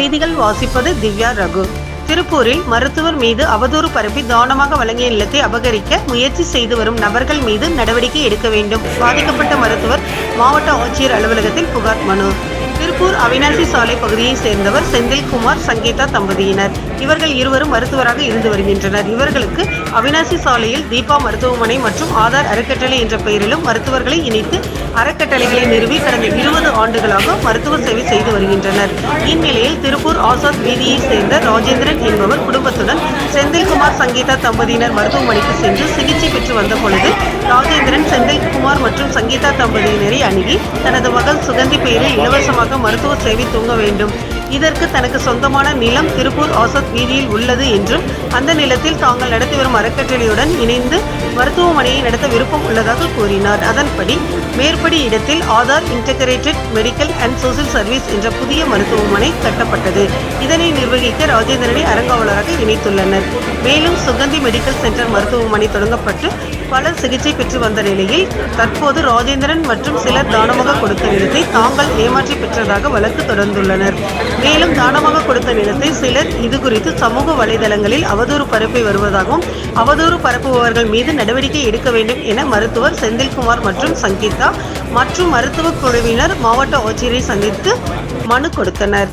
செய்திகள் வாசிப்பது திவ்யா ரகு. திருப்பூரில் மருத்துவர் மீது அவதூறு பரப்பி தானமாக வழங்கிய நிலத்தை அபகரிக்க முயற்சி செய்து வரும் நபர்கள் மீது நடவடிக்கை எடுக்க வேண்டும். பாதிக்கப்பட்ட மருத்துவர் மாவட்ட ஆட்சியர் அலுவலகத்தில் புகார் மனு. திருப்பூர் அவினாசி சாலை பகுதியைச் சேர்ந்தவர் செந்தில்குமார் சங்கீதா தம்பதியினர். இவர்கள் இருவரும் மருத்துவராக இருந்து வருகின்றனர். இவர்களுக்கு அவினாசி சாலையில் தீபா மருத்துவமனை மற்றும் ஆதார் அறக்கட்டளை என்ற பெயரிலும் மருத்துவர்களை இணைத்து அறக்கட்டளைகளை நிறுவி கடந்த இருபது ஆண்டுகளாக மருத்துவ சேவை செய்து வருகின்றனர். இந்நிலையில் திருப்பூர் ஆசாத் வீதியைச் சேர்ந்த ராஜேந்திரன் என்பவர் குடும்பத்துடன் செந்தில்குமார் சங்கீதா தம்பதியினர் மருத்துவமனைக்கு சென்று சிகிச்சை பெற்று வந்த பொழுது ராஜேந்திரன் செந்தில் சங்கீதா தம்பதியினரை அணுகி தனது மகள் சுகந்தி பெயரில் இலவசமாக மருத்துவ சேவை தூங்க வேண்டும். இதற்கு தனக்கு சொந்தமான நிலம் திருப்பூர் ஆசத் வீதியில் உள்ளது என்றும் அந்த நிலத்தில் தாங்கள் நடத்தி வரும் அறக்கட்டளையுடன் இணைந்து மருத்துவமனையை நடத்த விருப்பம் உள்ளதாக கூறினார். அதன்படி மேற்படி இடத்தில் Aadhaar integrated medical and social service என்ற புதிய மருத்துவமனை கட்டப்பட்டது. இதனை நிர்வகிக்க ராஜேந்திரனை அறங்காவலராக இணைத்துள்ளனர். மேலும் சுகந்தி மெடிக்கல் சென்டர் மருத்துவமனை தொடங்கப்பட்டு பலர் சிகிச்சை பெற்று வந்த நிலையில் தற்போது ராஜேந்திரன் மற்றும் சிலர் தானமாக கொடுத்த நிலத்தை தாங்கள் ஏமாற்றி பெற்றதாக வழக்கு தொடர்ந்துள்ளனர். மேலும் தானமாக கொடுத்த நிலத்தை சிலர் இது குறித்து சமூக வலைதளங்களில் அவதூறு பரப்பி வருவதாகவும் அவதூறு பரப்புபவர்கள் மீது நடவடிக்கை எடுக்க வேண்டும் என மருத்துவர் செந்தில்குமார் மற்றும் சங்கீதா மற்றும் மருத்துவ குழுவினர் மாவட்ட ஆட்சியரை சந்தித்து மனு கொடுத்தனர்.